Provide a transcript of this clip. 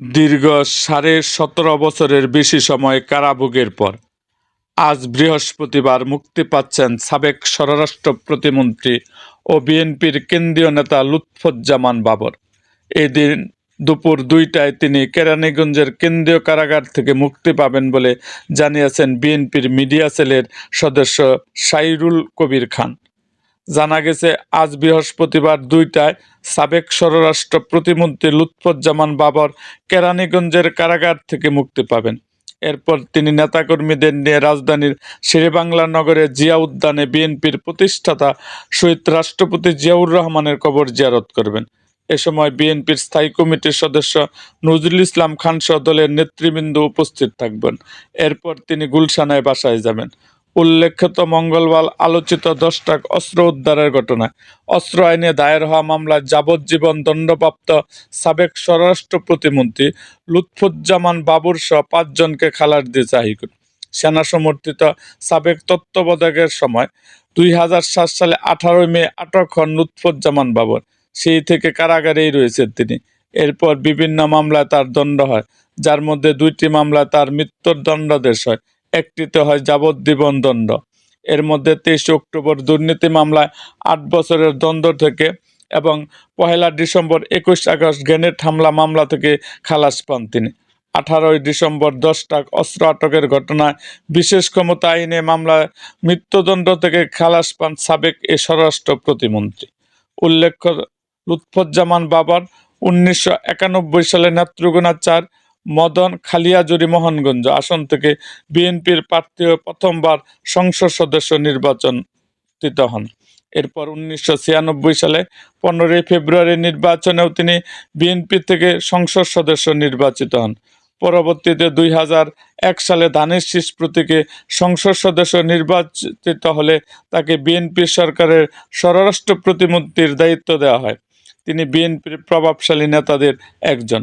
দীর্ঘ সাড়ে সতেরো বছরের বেশি সময় কারাভোগের পর আজ বৃহস্পতিবার মুক্তি পাচ্ছেন সাবেক স্বরাষ্ট্র প্রতিমন্ত্রী ও বিএনপির কেন্দ্রীয় নেতা লুৎফুজ্জামান বাবর। এদিন দুপুর দুইটায় তিনি কেরানীগঞ্জের কেন্দ্রীয় কারাগার থেকে মুক্তি পাবেন বলে জানিয়েছেন বিএনপির মিডিয়া সেলের সদস্য সাইরুল কবির খান। জানা গেছে, আজ বৃহস্পতিবার দুইটায় সাবেক স্বরাষ্ট্র প্রতিমন্ত্রী লুৎফুজ্জামান বাবর কেরানীগঞ্জের কারাগার থেকে মুক্তি পাবেন। এরপর তিনি নেতাকর্মীদের নিয়ে রাজধানীর শেরেবাংলা নগরের জিয়া উদ্যানে বিএনপির প্রতিষ্ঠাতা শহীদ রাষ্ট্রপতি জিয়াউর রহমানের কবর জিয়ারত করবেন। এ সময় বিএনপির স্থায়ী কমিটির সদস্য নজরুল ইসলাম খান সহ দলের নেতৃবৃন্দ উপস্থিত থাকবেন। এরপর তিনি গুলশানায় বাসায় যাবেন। উল্লেখিত মঙ্গলবার আলোচিত দশটা অস্ত্র উদ্ধারের ঘটনায় অস্ত্র আইনে দায়ের হওয়া মামলায় যাবজ্জীবন দণ্ডপ্রাপ্ত সাবেক স্বরাষ্ট্র প্রতিমন্ত্রী লুৎফুজ্জামান বাবুর সহ পাঁচজনকে খালাস দিয়েছে হাইকোর্ট সেনা সমর্থিত সাবেক তত্ত্বাবধায়কের সময় দুই হাজার সাত সালে আঠারোই মে আটক হন লুৎফুজ্জামান বাবর। সেই থেকে কারাগারেই রয়েছেন তিনি। এরপর বিভিন্ন মামলায় তার দণ্ড হয়, যার মধ্যে দুইটি মামলায় তার মৃত্যুর দণ্ডাদেশ হয়। একটিতে হয় যাবজ্জীবন দণ্ড এর মধ্যে তেইশে অক্টোবর দুর্নীতি মামলায় আট বছরের দ্বন্দ্ব থেকে এবং পহেলা ডিসেম্বর একুশ আগস্ট গ্রেনেড হামলা মামলা থেকে খালাস পান তিনি। আঠারোই ডিসেম্বর দশটা অস্ত্র আটকের ঘটনায় বিশেষ ক্ষমতা আইনে মামলায় মৃত্যুদণ্ড থেকে খালাস পান সাবেক এ স্বরাষ্ট্র প্রতিমন্ত্রী। উল্লেখ্য, লুৎফুজ্জামান বাবার উনিশশো একানব্বই সালে নেত্রকোনা চার মদন খালিয়াজুরি মোহনগঞ্জ আসন থেকে বিএনপির প্রার্থী হয়ে প্রথমবার সংসদ সদস্য নির্বাচনিত হন। এরপর উনিশশো ছিয়ানব্বই সালে পনেরোই ফেব্রুয়ারি নির্বাচনেও তিনি বিএনপি থেকে সংসদ সদস্য নির্বাচিত হন। পরবর্তীতে দুই হাজার এক সালে ধানের শীষ প্রতীকে সংসদ সদস্য নির্বাচিত হলে তাকে বিএনপি সরকারের স্বরাষ্ট্র প্রতিমন্ত্রীর দায়িত্ব দেওয়া হয়। তিনি বিএনপির প্রভাবশালী নেতাদের একজন।